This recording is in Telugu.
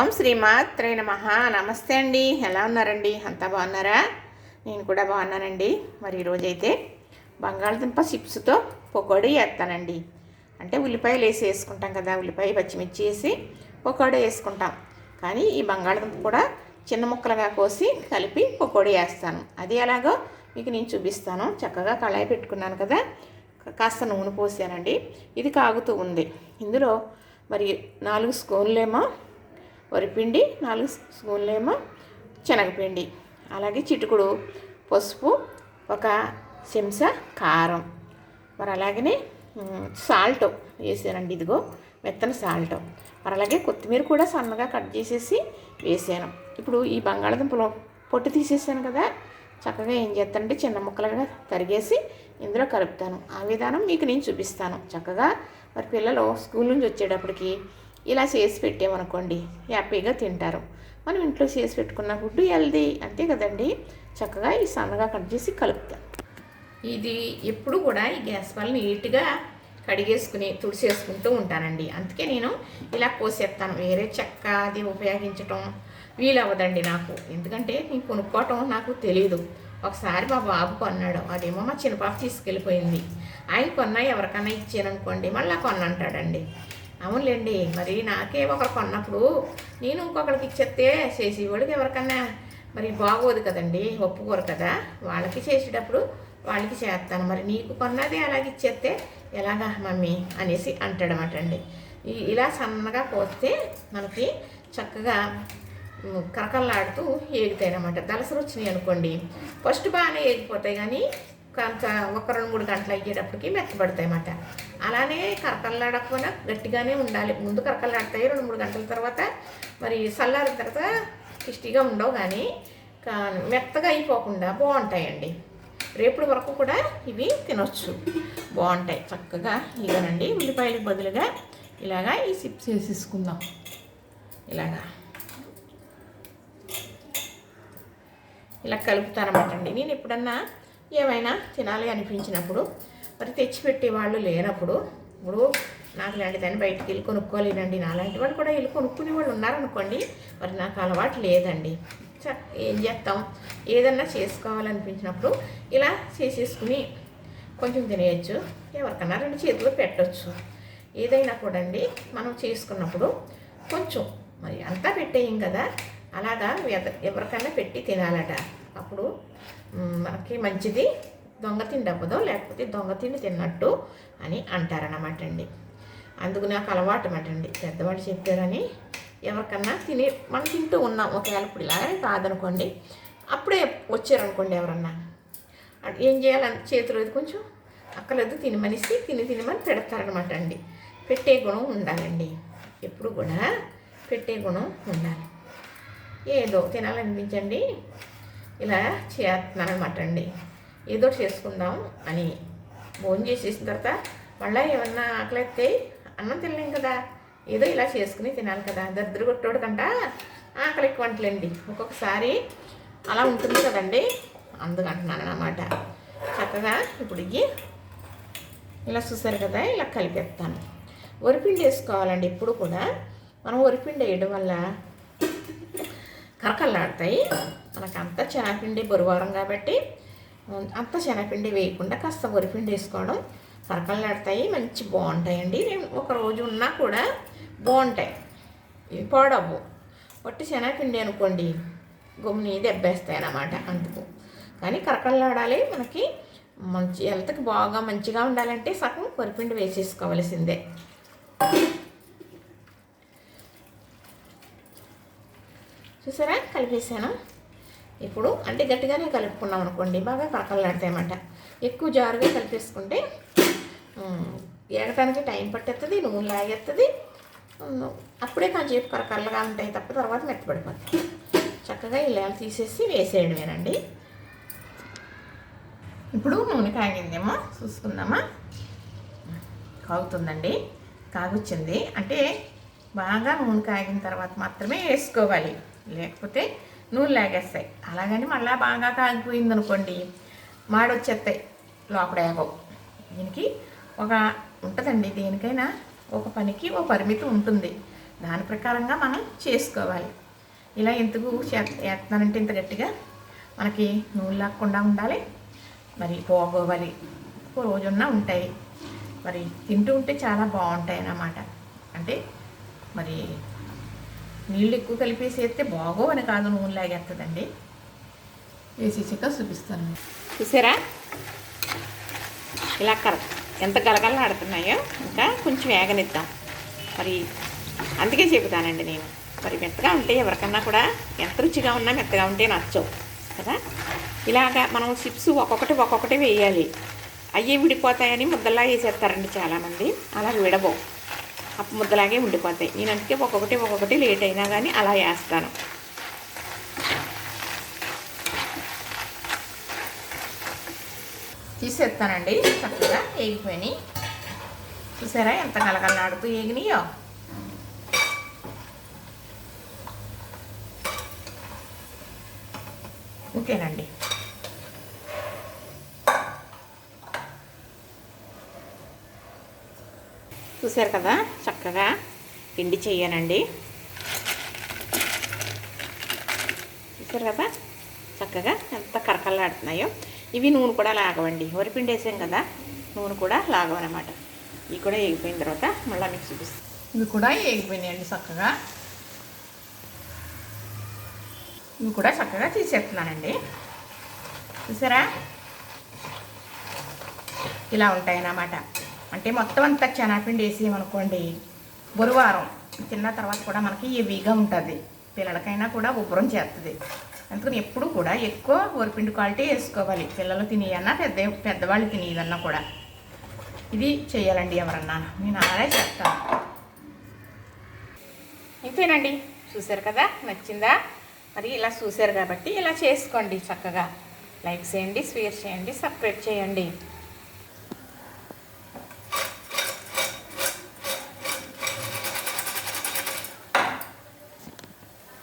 ఓం శ్రీమాత్రే నమ. నమస్తే అండి. ఎలా ఉన్నారండి? అంతా బాగున్నారా? నేను కూడా బాగున్నానండి. మరి ఈరోజైతే బంగాళదుంప చిప్స్తో పకోడీ వేస్తానండి అంటే ఉల్లిపాయలు వేసి వేసుకుంటాం కదా ఉల్లిపాయ పచ్చిమిర్చి వేసి పకోడీ వేసుకుంటాం. కానీ ఈ బంగాళదుంప కూడా చిన్న ముక్కలుగా కోసి కలిపి పకోడీ వేస్తాను అది ఎలాగో మీకు నేను చూపిస్తాను. చక్కగా కళాయి పెట్టుకున్నాను కదా కాస్త నూనె పోసానండి. ఇది కాగుతూ ఉంది. ఇందులో మరి నాలుగు స్పూన్లేమో వరిపిండి నాలుగు స్పూన్లేమో శనగపిండి. అలాగే చిటుకుడు పసుపు ఒక చెంచా కారం. మరి అలాగనే సాల్ట్ వేసానండి ఇదిగో మెత్తన సాల్ట్. మరి అలాగే కొత్తిమీర కూడా సన్నగా కట్ చేసేసి వేసాను. ఇప్పుడు ఈ బంగాళదుంపలో పొట్టు తీసేసాను కదా చక్కగా ఏం చేస్తానంటే చిన్న ముక్కలుగా తరిగేసి ఇందులో కలుపుతాను. ఆ విధానం మీకు నేను చూపిస్తాను. చక్కగా మరి పిల్లలు స్కూల్ నుంచి వచ్చేటప్పటికి ఇలా చేసి పెట్టామనుకోండి హ్యాపీగా తింటారు. మనం ఇంట్లో చేసి పెట్టుకున్న ఫుడ్ హెల్దీ అంతే కదండి. చక్కగా ఈ సన్నగా కట్ చేసి కలుపుతాను ఇది ఎప్పుడు కూడా ఈ గ్యాస్ వల్ల నీట్గా కడిగేసుకుని తుడిచేసుకుంటూ ఉంటానండి. అందుకే నేను ఇలా కోసేస్తాను. వేరే చెక్క అది ఉపయోగించటం వీలవ్వదండి నాకు. ఎందుకంటే నేను కొనుక్కోవటం నాకు తెలియదు ఒకసారి మా బాబు కొన్నాడు. అదేమో మా చిన్నపాప తీసుకెళ్ళిపోయింది. ఆయన కొన్నా ఎవరికన్నా ఇచ్చాననుకోండి మళ్ళీ కొన్నంటాడండి. అవునులేండి మరి నాకే ఒకరు కొన్నప్పుడు నేను ఇంకొకరికి ఇచ్చేస్తే చేసేవాడికి ఎవరికన్నా మరి బాగోదు కదండి ఒప్పుకోరు కదా. వాళ్ళకి చేసేటప్పుడు వాళ్ళకి చేస్తాను. మరి నీకు కొన్నది అలాగే ఇచ్చేస్తే ఎలాగా మమ్మీ అనేసి అంటాడనమాట అండి. ఇలా సన్నగా పోస్తే మనకి చక్కగా కరకల్లాడుతూ ఏగుతాయి అనమాట దలసరు వచ్చినాయి అనుకోండి ఫస్ట్ బాగానే ఏగిపోతాయి కానీ కొంత ఒక రెండు మూడు గంటలు అయ్యేటప్పటికి మెత్తబడతాయి అన్నమాట అలానే కరకల్లాడకపోయినా గట్టిగానే ఉండాలి. ముందు కరకల్లాడతాయి రెండు మూడు గంటల తర్వాత మరి చల్లారిన తర్వాత కిష్టిగా ఉండవు కానీ మెత్తగా అయిపోకుండా బాగుంటాయండి. రేపటి వరకు కూడా ఇవి తినొచ్చు. బాగుంటాయి. చక్కగా ఇదనండి ఉల్లిపాయలకు బదులుగా ఇలాగా ఈ సిప్స్ వేసేసుకుందాం. ఇలాగా. ఇలా కలుపుతానమాట అండి. నేను ఎప్పుడన్నా ఏమైనా తినాలి అనిపించినప్పుడు మరి తెచ్చిపెట్టే వాళ్ళు లేనప్పుడు ఇప్పుడు నాకు ఇలాంటిదని బయటికి వెళ్ళి కొనుక్కోలేనండి నాలాంటి వాళ్ళు కూడా వెళ్ళి కొనుక్కునే వాళ్ళు ఉన్నారనుకోండి మరి నాకు అలవాటు లేదండి. ఏం చేస్తాం ఏదన్నా చేసుకోవాలనిపించినప్పుడు ఇలా చేసేసుకుని కొంచెం తినేయచ్చు. ఎవరికన్నా రెండు చేతులు పెట్టచ్చు. ఏదైనా కూడా అండి మనం చేసుకున్నప్పుడు కొంచెం మరి అంతా పెట్టేయం కదా అలాగా ఎవరికైనా పెట్టి తినాలట. అప్పుడు మనకి మంచిది దొంగ తిండి అవ్వదు లేకపోతే దొంగ తిండి తిన్నట్టు అని అంటారనమాట అండి. అందుకు నాకు అలవాటు అనమాట అండి. పెద్దవాళ్ళు చెప్పారని ఎవరికన్నా తిని మనం తింటూ ఉన్నాం. ఒకవేళ ఇప్పుడు ఇలాగే కాదనుకోండి అప్పుడే వచ్చారనుకోండి ఎవరన్నా. ఏం చేయాలని చేతులు కొంచెం అక్కలేదు తినమనిసి తిని తినమని పెడతారనమాట అండి. పెట్టే గుణం ఉండాలండి. ఎప్పుడు కూడా పెట్టే గుణం ఉండాలి. ఏదో తినాలనిపించండి. ఇలా చేస్తున్నాను అనమాట అండి ఏదో చేసుకుందాం అని. భోజనం చేసేసిన తర్వాత మళ్ళీ ఏమన్నా ఆకలిస్తే అన్నం తినలేం కదా. ఏదో ఇలా చేసుకుని తినాలి కదా. దద్దరు కొట్టోడు కంట ఆకలి ఎక్కువ వంటలండి ఒక్కొక్కసారి అలా ఉంటుంది కదండి. అందుకంటున్నాను అనమాట చక్కగా ఇప్పుడు ఇవి ఇలా చూసారు కదా ఇలా కలిపేస్తాను. వరిపిండి వేసుకోవాలండి. ఇప్పుడు కూడా మనం వరిపిండి వేయడం వల్ల కరకల్లాడతాయి మనకు అంత శనగపిండి బరువారం కాబట్టి అంత శనగపిండి వేయకుండా కాస్త వరిపిండి వేసుకోవడం. కరకల్లాడతాయి మంచి బాగుంటాయండి. నేను ఒక రోజు ఉన్నా కూడా బాగుంటాయి. ఇవి పాడవు వట్టి శనగపిండి అనుకోండి గుమ్ని దెబ్బేస్తాయి అన్నమాట అందుకు. కానీ కరకల్లాడాలి మనకి మంచి హెల్త్కి బాగా మంచిగా ఉండాలంటే సగం వరిపిండి వేసేసుకోవలసిందే. చూసారా? కలిపేసాను. ఇప్పుడు అంటే గట్టిగానే కలుపుకున్నాం అనుకోండి బాగా కరకలాడతాయన్నమాట ఎక్కువ జారుగా కలిపేసుకుంటే ఏగటానికి టైం పట్టేస్తుంది నూనె లాగేస్తుంది అప్పుడే కాసేపు కరకరలుగా ఉంటాయి తప్ప తర్వాత మెత్తపడిపోతుంది చక్కగా ఇలా తీసేసి వేసేయడమేనండి. ఇప్పుడు నూనె కాగిందేమో చూసుకుందామా? కాగుతుందండి కాగొచ్చింది. అంటే బాగా నూనె కాగిన తర్వాత మాత్రమే వేసుకోవాలి. లేకపోతే నూనె లాగేస్తాయి. అలాగని మళ్ళీ బాగా కాగిపోయింది అనుకోండి మాడొచ్చేస్తాయి లోపడేగవు దీనికి ఒక ఉంటుందండి దేనికైనా ఒక పనికి ఒక పరిమితి ఉంటుంది. దాని ప్రకారంగా మనం చేసుకోవాలి. ఇలా ఎందుకు చేస్తున్నానంటే ఇంత గట్టిగా? మనకి నూనె లాక్కుండా ఉండాలి మరి పోగోవాలి. ఒక రోజున్నా ఉంటాయి. మరి తింటూ ఉంటే చాలా బాగుంటాయి అన్నమాట అంటే మరి నీళ్ళు ఎక్కువ కలిపేసి వేస్తే బాగోవని కాదు నూనె లాగేస్తుందండి వేసేసాక చూపిస్తాను. చూసారా? ఇలా కర ఎంత గలగలలాడుతున్నాయో ఇంకా కొంచెం వేగనిద్దాం. మరి అందుకే చెబుతానండి నేను. మరి మెత్తగా ఉంటే ఎవరికన్నా కూడా ఎంత రుచిగా ఉన్నా మెత్తగా ఉంటే నచ్చవు కదా? ఇలాగా మనం చిప్స్ ఒక్కొక్కటి ఒక్కొక్కటి వేయాలి. అయ్యే విడిపోతాయని ముద్దలా వేసేస్తారండి చాలామంది. అలా విడబో అప్పు ముద్దలాగే ఉండిపోతాయి. నేను అందుకే ఒక్కొక్కటి ఒక్కొక్కటి లేట్ అయినా కానీ అలా వేస్తాను తీసేస్తానండి. చక్కగా ఏగిపోయినాయి. చూసారా ఎంత కలకలాడుతూ ఏగినాయో? ఓకేనండి. చూసారు కదా? చక్కగా పిండి చేయనండి చూసారు కదా? చక్కగా ఎంత కరకల్లాడుతున్నాయో ఇవి నూనె కూడా లాగవండి. వరిపిండి వేసాం కదా? నూనె కూడా లాగవనమాట. ఇవి కూడా వేగిపోయిన తర్వాత మళ్ళీ మీకు చూపిస్తాను ఇవి కూడా వేగిపోయినాయండి చక్కగా. ఇవి కూడా చక్కగా తీసేస్తున్నానండి. చూసారా? ఇలా ఉంటాయన్నమాట. అంటే మొత్తం అంతా శనగపిండి వేసేయమనుకోండి బురువారం తిన్న తర్వాత కూడా మనకి హెవీగా ఉంటుంది. పిల్లలకైనా కూడా ఉబ్బరం చేస్తుంది అందుకని ఎప్పుడు కూడా ఎక్కువ వరిపిండి క్వాలిటీ వేసుకోవాలి. పిల్లలు తినేయన్నా పెద్ద పెద్దవాళ్ళు తినేయదన్నా కూడా. ఇది చేయాలండి ఎవరన్నా. నేను అలాగే చేస్తాను. ఇంతేనండి. చూశారు కదా? నచ్చిందా? మరి ఇలా చూశారు కాబట్టి ఇలా చేసుకోండి చక్కగా. లైక్ చేయండి షేర్ చేయండి సబ్స్క్రైబ్ చేయండి.